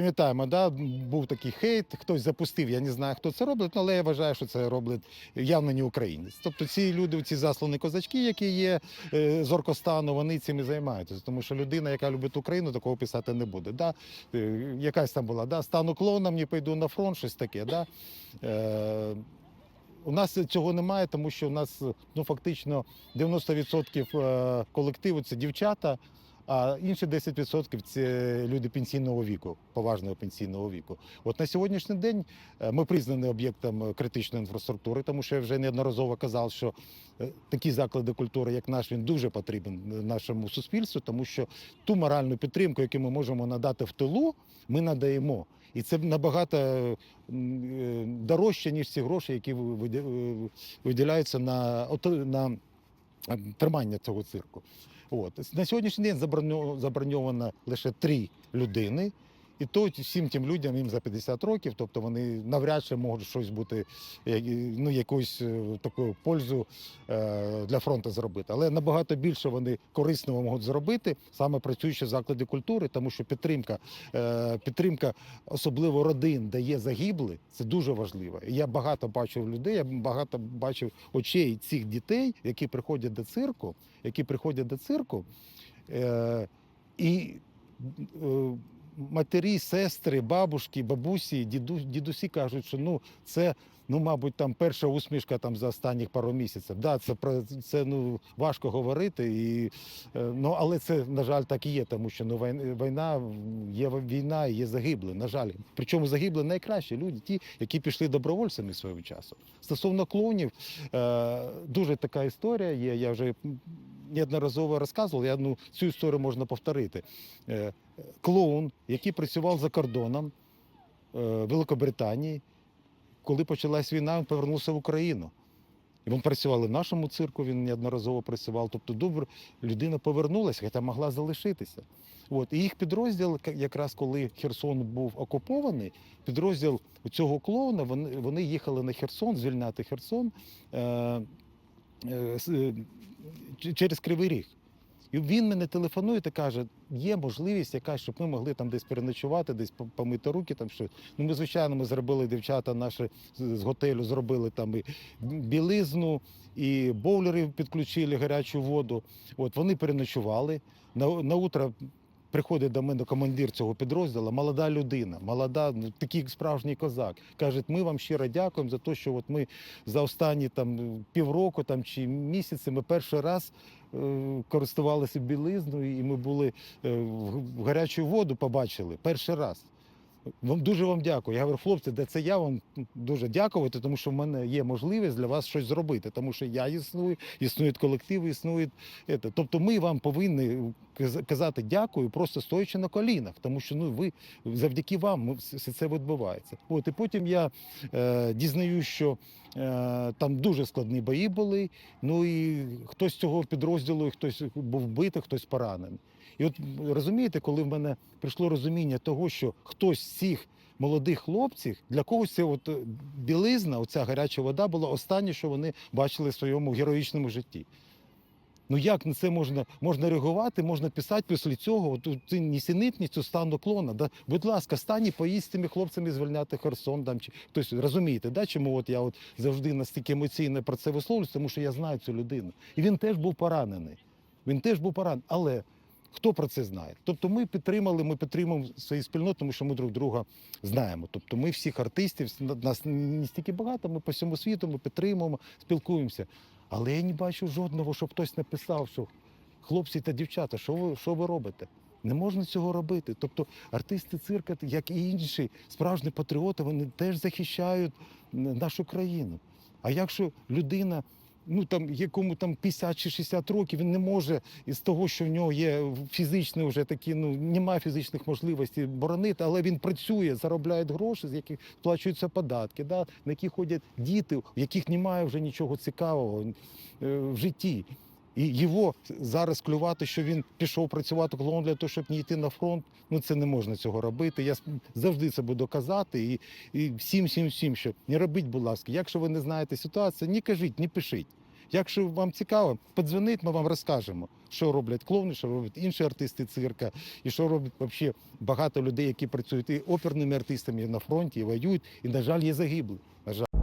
Пам'ятаємо, да, був такий хейт, хтось запустив, я не знаю, хто це робить, але я вважаю, що це робить явно не українець. Тобто ці люди, ці заслані козачки, які є е, з Оркостану, вони цим і займаються. Тому що людина, яка любить Україну, такого писати не буде. Да? Е, Якась там була, да? стану клоуном, не пойду на фронт, щось таке. Да? Е, у нас цього немає, тому що у нас ну, фактично 90% е, колективу це дівчата, а інші 10% це люди пенсійного віку, поважного пенсійного віку. От на сьогоднішній день е, ми признані об'єктом е, критичної інфраструктури, тому що я вже неодноразово казав, що е, такі заклади культури, як наш, він дуже потрібен нашому суспільству, тому що ту моральну підтримку, яку ми можемо надати в тилу, ми надаємо. І це набагато е, дорожче, ніж ці гроші, які ви- е, виділяються на, на е, тримання цього цирку. От. На сьогоднішній день заброньо- заброньовано лише три людини. І то всім тим людям їм за 50 років, тобто вони навряд чи можуть щось бути, е, ну, якусь е, таку пользу е, для фронту зробити. Але набагато більше вони корисного можуть зробити, саме працюючи в закладі культури, тому що підтримка, підтримка особливо родин, де є загибли, це дуже важливо. І я багато бачив людей, я багато бачив очей цих дітей, які приходять до цирку, які приходять до цирку. І матері, сестри, бабушки, бабусі, діду, дідусі кажуть, що ну це. Ну, мабуть, там перша усмішка там за останніх пару місяців. Да, це про це ну важко говорити, і е, ну але це на жаль так і є, тому що ну війна, є війна, є загибли. На жаль, причому загибли найкращі люди, ті, які пішли добровольцями свого часу. Стосовно клонів, е, дуже така історія є. Я вже неодноразово розказував. Я ну цю історію можна повторити. Е, клоун, який працював за кордоном е, Великобританії, коли почалась війна, він повернувся в Україну. І він працював і в нашому цирку, він неодноразово працював. Тобто добре, людина повернулася, хоча могла залишитися. От. І їх підрозділ, якраз коли Херсон був окупований, підрозділ цього клоуна, вони, вони їхали на Херсон, звільняти Херсон е, е, через Кривий Ріг. І він мене телефонує та каже, є можливість якась, щоб ми могли там десь переночувати, десь помити руки, там щось. Ну, ми, звичайно, ми зробили дівчата наші з готелю, зробили там і білизну, і боулери підключили гарячу воду. От вони переночували. На, на утро приходить до мене командир цього підрозділу, молода людина, молода, ну, такий справжній козак. Каже, ми вам щиро дякуємо за те, що от ми за останні там півроку там, чи місяці ми перший раз е, користувалися білизною, і ми були е, в гарячу воду, побачили перший раз. Вам дуже вам дякую. Я говорю, хлопці, де це я вам дуже дякувати, тому що в мене є можливість для вас щось зробити, тому що я існую, існують колективи, існують. Тобто ми вам повинні казати дякую, просто стоячи на колінах, тому що ну ви завдяки вам все це відбувається. От і потім я е, дізнаюсь, що е, там дуже складні бої були. Ну і хтось з цього підрозділу, хтось був вбитий, хтось поранений. І от розумієте, коли в мене прийшло розуміння того, що хтось з цих молодих хлопців, для когось це от е, білизна, оця гаряча вода була останнє, що вони бачили в своєму героїчному житті. Ну як на це можна, можна реагувати, можна писати після цього, от цю нісенітність, стану клона. Да? Будь ласка, стань і поїдь з цими хлопцями звільняти Херсон. Там, чи, хтось, розумієте, да? чому от я от завжди настільки емоційно про це висловлююсь, тому що я знаю цю людину. І він теж був поранений. Він теж був поранений. Але хто про це знає? Тобто ми підтримали, ми підтримуємо свої спільноти, тому що ми друг друга знаємо. Тобто ми всіх артистів, нас не стільки багато, ми по всьому світу, ми підтримуємо, спілкуємося. Але я не бачу жодного, щоб хтось написав, що хлопці та дівчата, що ви, що ви робите? Не можна цього робити. Тобто артисти цирка, як і інші справжні патріоти, вони теж захищають нашу країну. А якщо людина, ну там якому там 50 чи 60 років, він не може із того, що в нього є фізичні вже такі, ну немає фізичних можливостей боронити, але він працює, заробляє гроші, з яких сплачуються податки, да, на які ходять діти, в яких немає вже нічого цікавого е, в житті. І його зараз клювати, що він пішов працювати клоуном для того, щоб не йти на фронт. Ну це не можна цього робити. Я завжди це буду казати. І, і всім, всім, всім, що не робіть, будь ласка. Якщо ви не знаєте ситуацію, не кажіть, не пишіть. Якщо вам цікаво, подзвоніть, ми вам розкажемо, що роблять клоуни, що роблять інші артисти цирка, і що роблять взагалі багато людей, які працюють і оперними артистами і на фронті, і воюють, і, на жаль, є загиблі. На жаль.